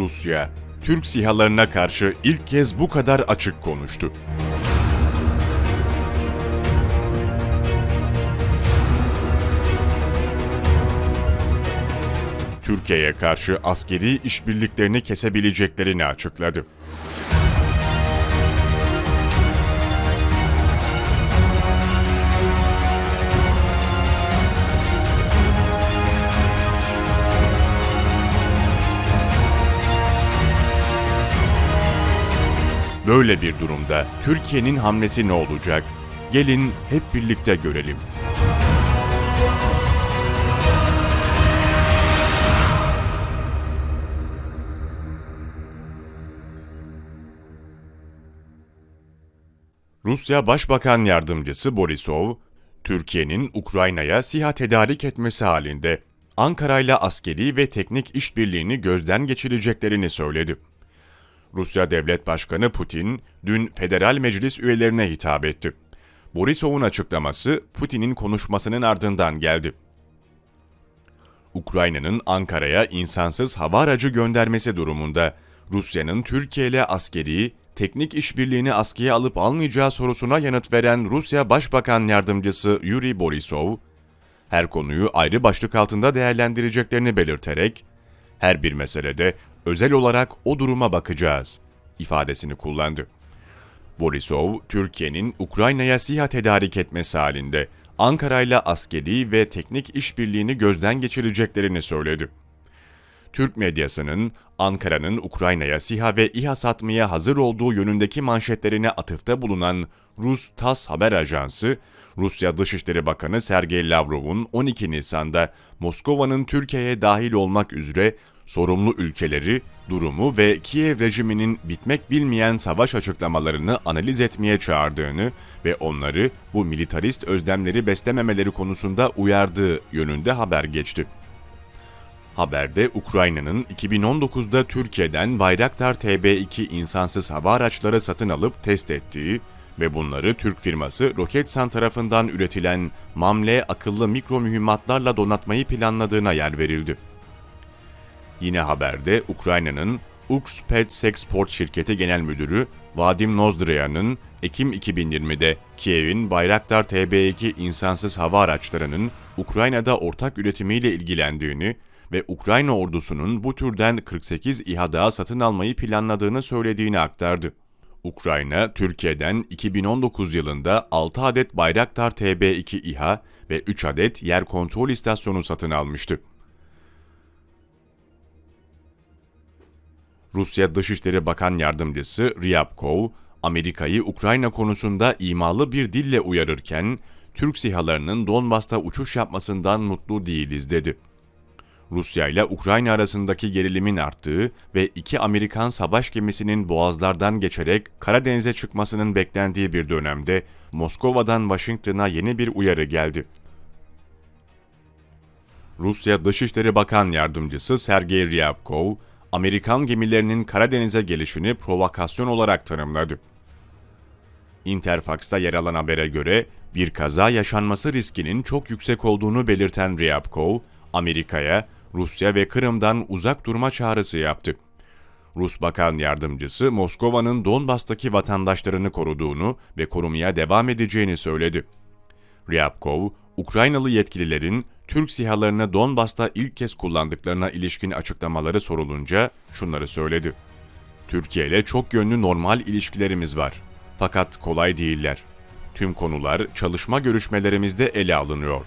Rusya, Türk sihalarına karşı ilk kez bu kadar açık konuştu. Türkiye'ye karşı askeri işbirliklerini kesebileceklerini açıkladı. Böyle bir durumda Türkiye'nin hamlesi ne olacak? Gelin hep birlikte görelim. Rusya Başbakan Yardımcısı Borisov, Türkiye'nin Ukrayna'ya siha tedarik etmesi halinde Ankara ile askeri ve teknik işbirliğini gözden geçireceklerini söyledi. Rusya Devlet Başkanı Putin dün Federal Meclis üyelerine hitap etti. Borisov'un açıklaması Putin'in konuşmasının ardından geldi. Ukrayna'nın Ankara'ya insansız hava aracı göndermesi durumunda Rusya'nın Türkiye ile askeri, teknik işbirliğini askıya alıp almayacağı sorusuna yanıt veren Rusya Başbakan Yardımcısı Yuri Borisov, her konuyu ayrı başlık altında değerlendireceklerini belirterek, her bir meselede özel olarak o duruma bakacağız ifadesini kullandı. Borisov, Türkiye'nin Ukrayna'ya SİHA tedarik etmesi halinde Ankara ile askeri ve teknik işbirliğini gözden geçireceklerini söyledi. Türk medyasının Ankara'nın Ukrayna'ya SİHA ve İHA satmaya hazır olduğu yönündeki manşetlerine atıfta bulunan Rus TASS haber ajansı, Rusya Dışişleri Bakanı Sergey Lavrov'un 12 Nisan'da Moskova'nın Türkiye'ye dahil olmak üzere sorumlu ülkeleri, durumu ve Kiev rejiminin bitmek bilmeyen savaş açıklamalarını analiz etmeye çağırdığını ve onları bu militarist özlemleri beslememeleri konusunda uyardığı yönünde haber geçti. Haberde Ukrayna'nın 2019'da Türkiye'den Bayraktar TB2 insansız hava araçları satın alıp test ettiği ve bunları Türk firması Roketsan tarafından üretilen MAMLE akıllı mikro mühimmatlarla donatmayı planladığına yer verildi. Yine haberde Ukrayna'nın Ukspetsexport şirketi genel müdürü Vadim Nozdrya'nın Ekim 2020'de Kiev'in Bayraktar TB2 insansız hava araçlarının Ukrayna'da ortak üretimiyle ilgilendiğini ve Ukrayna ordusunun bu türden 48 İHA daha satın almayı planladığını söylediğini aktardı. Ukrayna, Türkiye'den 2019 yılında 6 adet Bayraktar TB2 İHA ve 3 adet yer kontrol istasyonu satın almıştı. Rusya Dışişleri Bakan Yardımcısı Ryabkov, Amerika'yı Ukrayna konusunda imalı bir dille uyarırken, Türk sihalarının Donbas'ta uçuş yapmasından mutlu değiliz dedi. Rusya ile Ukrayna arasındaki gerilimin arttığı ve iki Amerikan savaş gemisinin boğazlardan geçerek Karadeniz'e çıkmasının beklendiği bir dönemde Moskova'dan Washington'a yeni bir uyarı geldi. Rusya Dışişleri Bakan Yardımcısı Sergey Ryabkov, Amerikan gemilerinin Karadeniz'e gelişini provokasyon olarak tanımladı. Interfax'ta yer alan habere göre bir kaza yaşanması riskinin çok yüksek olduğunu belirten Ryabkov, Amerika'ya Rusya ve Kırım'dan uzak durma çağrısı yaptı. Rus Bakan Yardımcısı Moskova'nın Donbas'taki vatandaşlarını koruduğunu ve korumaya devam edeceğini söyledi. Ryabkov, Ukraynalı yetkililerin Türk sihalarını Donbas'ta ilk kez kullandıklarına ilişkin açıklamaları sorulunca şunları söyledi. Türkiye ile çok yönlü normal ilişkilerimiz var. Fakat kolay değiller. Tüm konular çalışma görüşmelerimizde ele alınıyor.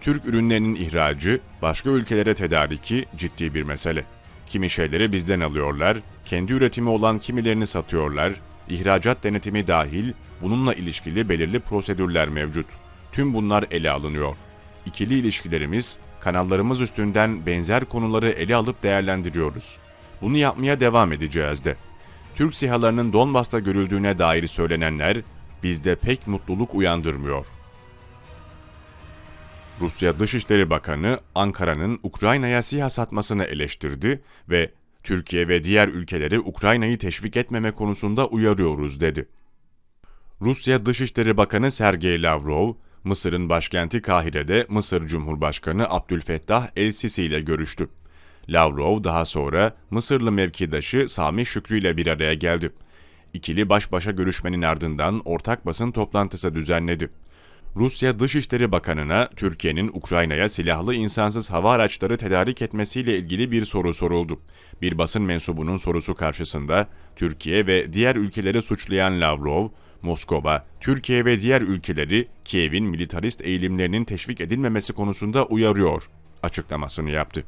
Türk ürünlerinin ihracı, başka ülkelere tedariki ciddi bir mesele. Kimi şeyleri bizden alıyorlar, kendi üretimi olan kimilerini satıyorlar, ihracat denetimi dahil bununla ilişkili belirli prosedürler mevcut. Tüm bunlar ele alınıyor ikili ilişkilerimiz, kanallarımız üstünden benzer konuları ele alıp değerlendiriyoruz. Bunu yapmaya devam edeceğiz de. Türk sihalarının Donbas'ta görüldüğüne dair söylenenler bizde pek mutluluk uyandırmıyor. Rusya Dışişleri Bakanı Ankara'nın Ukrayna'ya siha satmasını eleştirdi ve Türkiye ve diğer ülkeleri Ukrayna'yı teşvik etmeme konusunda uyarıyoruz dedi. Rusya Dışişleri Bakanı Sergey Lavrov, Mısır'ın başkenti Kahire'de Mısır Cumhurbaşkanı Abdülfettah El-Sisi ile görüştü. Lavrov daha sonra Mısırlı mevkidaşı Sami Şükrü ile bir araya geldi. İkili baş başa görüşmenin ardından ortak basın toplantısı düzenledi. Rusya Dışişleri Bakanı'na Türkiye'nin Ukrayna'ya silahlı insansız hava araçları tedarik etmesiyle ilgili bir soru soruldu. Bir basın mensubunun sorusu karşısında Türkiye ve diğer ülkeleri suçlayan Lavrov, Moskova, Türkiye ve diğer ülkeleri Kiev'in militarist eğilimlerinin teşvik edilmemesi konusunda uyarıyor açıklamasını yaptı.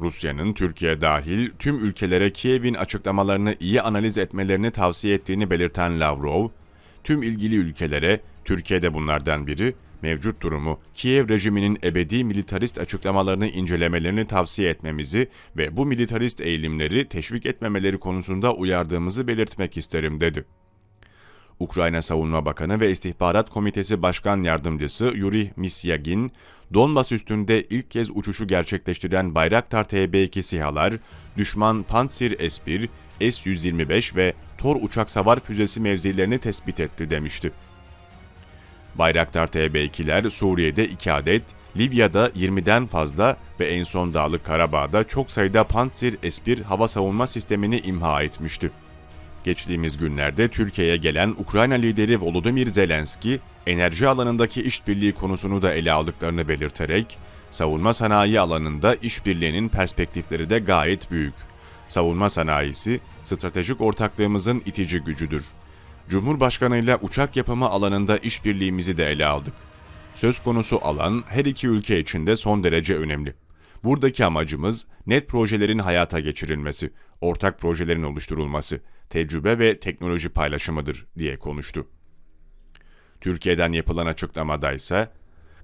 Rusya'nın Türkiye dahil tüm ülkelere Kiev'in açıklamalarını iyi analiz etmelerini tavsiye ettiğini belirten Lavrov, tüm ilgili ülkelere, Türkiye'de bunlardan biri, mevcut durumu Kiev rejiminin ebedi militarist açıklamalarını incelemelerini tavsiye etmemizi ve bu militarist eğilimleri teşvik etmemeleri konusunda uyardığımızı belirtmek isterim dedi. Ukrayna Savunma Bakanı ve İstihbarat Komitesi Başkan Yardımcısı Yuri Misyagin, Donbas üstünde ilk kez uçuşu gerçekleştiren Bayraktar TB2 SİHA'lar, düşman Pantsir S-1, S-125 ve Tor uçak savar füzesi mevzilerini tespit etti demişti. Bayraktar TB2'ler Suriye'de 2 adet, Libya'da 20'den fazla ve en son Dağlık Karabağ'da çok sayıda Pantsir S-1 hava savunma sistemini imha etmişti. Geçtiğimiz günlerde Türkiye'ye gelen Ukrayna lideri Volodymyr Zelenski, enerji alanındaki işbirliği konusunu da ele aldıklarını belirterek, savunma sanayi alanında işbirliğinin perspektifleri de gayet büyük. Savunma sanayisi, stratejik ortaklığımızın itici gücüdür. Cumhurbaşkanı ile uçak yapımı alanında işbirliğimizi de ele aldık. Söz konusu alan her iki ülke için de son derece önemli. Buradaki amacımız net projelerin hayata geçirilmesi, ortak projelerin oluşturulması, tecrübe ve teknoloji paylaşımıdır diye konuştu. Türkiye'den yapılan açıklamada ise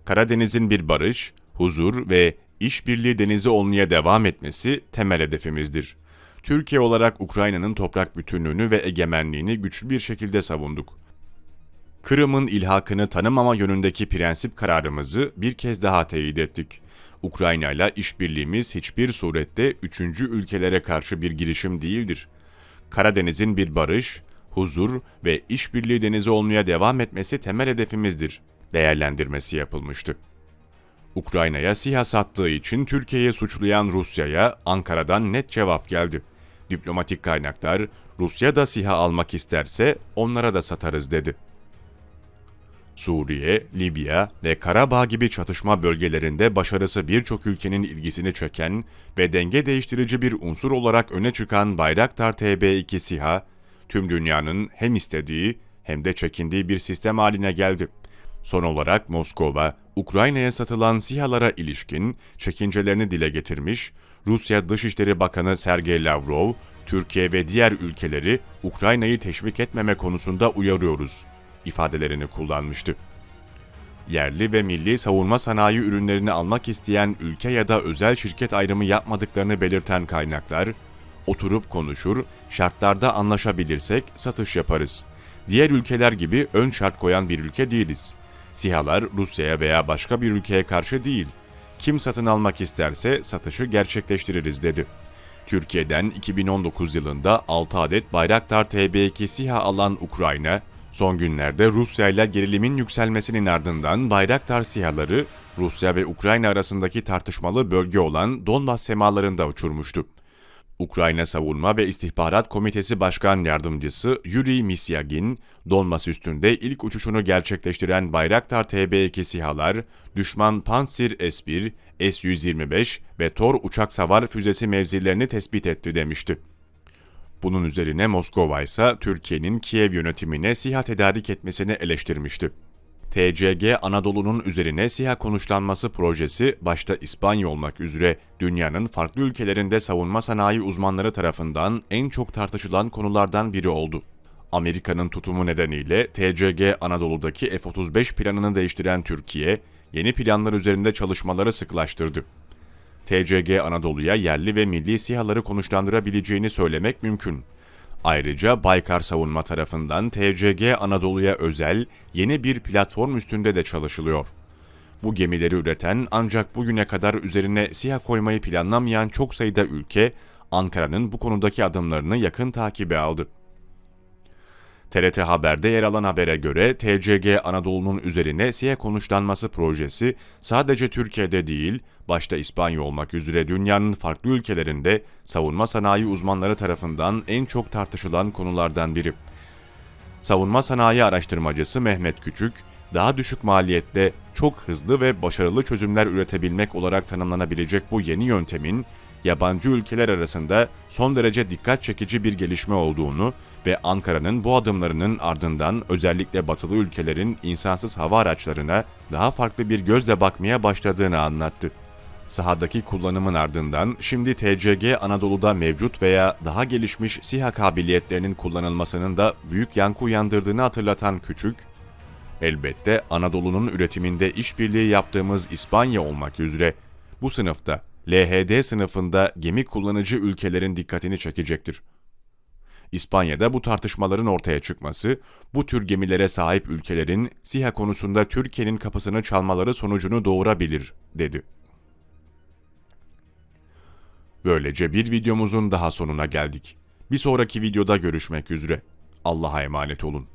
Karadeniz'in bir barış, huzur ve işbirliği denizi olmaya devam etmesi temel hedefimizdir. Türkiye olarak Ukrayna'nın toprak bütünlüğünü ve egemenliğini güçlü bir şekilde savunduk. Kırım'ın ilhakını tanımama yönündeki prensip kararımızı bir kez daha teyit ettik. Ukrayna ile işbirliğimiz hiçbir surette üçüncü ülkelere karşı bir girişim değildir. Karadeniz'in bir barış, huzur ve işbirliği denizi olmaya devam etmesi temel hedefimizdir. Değerlendirmesi yapılmıştı. Ukrayna'ya SİHA sattığı için Türkiye'yi suçlayan Rusya'ya Ankara'dan net cevap geldi. Diplomatik kaynaklar Rusya da SİHA almak isterse onlara da satarız dedi. Suriye, Libya ve Karabağ gibi çatışma bölgelerinde başarısı birçok ülkenin ilgisini çeken ve denge değiştirici bir unsur olarak öne çıkan Bayraktar TB2 SİHA, tüm dünyanın hem istediği hem de çekindiği bir sistem haline geldi. Son olarak Moskova, Ukrayna'ya satılan SİHA'lara ilişkin çekincelerini dile getirmiş, Rusya Dışişleri Bakanı Sergey Lavrov, Türkiye ve diğer ülkeleri Ukrayna'yı teşvik etmeme konusunda uyarıyoruz ifadelerini kullanmıştı. Yerli ve milli savunma sanayi ürünlerini almak isteyen ülke ya da özel şirket ayrımı yapmadıklarını belirten kaynaklar, oturup konuşur, şartlarda anlaşabilirsek satış yaparız. Diğer ülkeler gibi ön şart koyan bir ülke değiliz. SİHA'lar Rusya'ya veya başka bir ülkeye karşı değil. Kim satın almak isterse satışı gerçekleştiririz dedi. Türkiye'den 2019 yılında 6 adet Bayraktar TB2 SİHA alan Ukrayna, Son günlerde Rusya ile gerilimin yükselmesinin ardından Bayraktar SİHA'ları Rusya ve Ukrayna arasındaki tartışmalı bölge olan Donbas semalarında uçurmuştu. Ukrayna Savunma ve İstihbarat Komitesi Başkan Yardımcısı Yuri Misyagin, Donbas üstünde ilk uçuşunu gerçekleştiren Bayraktar TB2 SİHA'lar, düşman Pantsir S-1, S-125 ve Tor uçak savar füzesi mevzilerini tespit etti demişti. Bunun üzerine Moskova ise Türkiye'nin Kiev yönetimine SİHA tedarik etmesini eleştirmişti. TCG Anadolu'nun üzerine SİHA konuşlanması projesi başta İspanya olmak üzere dünyanın farklı ülkelerinde savunma sanayi uzmanları tarafından en çok tartışılan konulardan biri oldu. Amerika'nın tutumu nedeniyle TCG Anadolu'daki F-35 planını değiştiren Türkiye, yeni planlar üzerinde çalışmaları sıklaştırdı. TCG Anadolu'ya yerli ve milli SİHA'ları konuşlandırabileceğini söylemek mümkün. Ayrıca Baykar Savunma tarafından TCG Anadolu'ya özel yeni bir platform üstünde de çalışılıyor. Bu gemileri üreten ancak bugüne kadar üzerine SİHA koymayı planlamayan çok sayıda ülke, Ankara'nın bu konudaki adımlarını yakın takibe aldı. TRT Haber'de yer alan habere göre TCG Anadolu'nun üzerine SİHA konuşlanması projesi sadece Türkiye'de değil, başta İspanya olmak üzere dünyanın farklı ülkelerinde savunma sanayi uzmanları tarafından en çok tartışılan konulardan biri. Savunma sanayi araştırmacısı Mehmet Küçük, daha düşük maliyette çok hızlı ve başarılı çözümler üretebilmek olarak tanımlanabilecek bu yeni yöntemin yabancı ülkeler arasında son derece dikkat çekici bir gelişme olduğunu ve Ankara'nın bu adımlarının ardından özellikle batılı ülkelerin insansız hava araçlarına daha farklı bir gözle bakmaya başladığını anlattı. Sahadaki kullanımın ardından şimdi TCG Anadolu'da mevcut veya daha gelişmiş SİHA kabiliyetlerinin kullanılmasının da büyük yankı uyandırdığını hatırlatan Küçük, Elbette Anadolu'nun üretiminde işbirliği yaptığımız İspanya olmak üzere bu sınıfta LHD sınıfında gemi kullanıcı ülkelerin dikkatini çekecektir. İspanya'da bu tartışmaların ortaya çıkması, bu tür gemilere sahip ülkelerin SİHA konusunda Türkiye'nin kapısını çalmaları sonucunu doğurabilir, dedi. Böylece bir videomuzun daha sonuna geldik. Bir sonraki videoda görüşmek üzere. Allah'a emanet olun.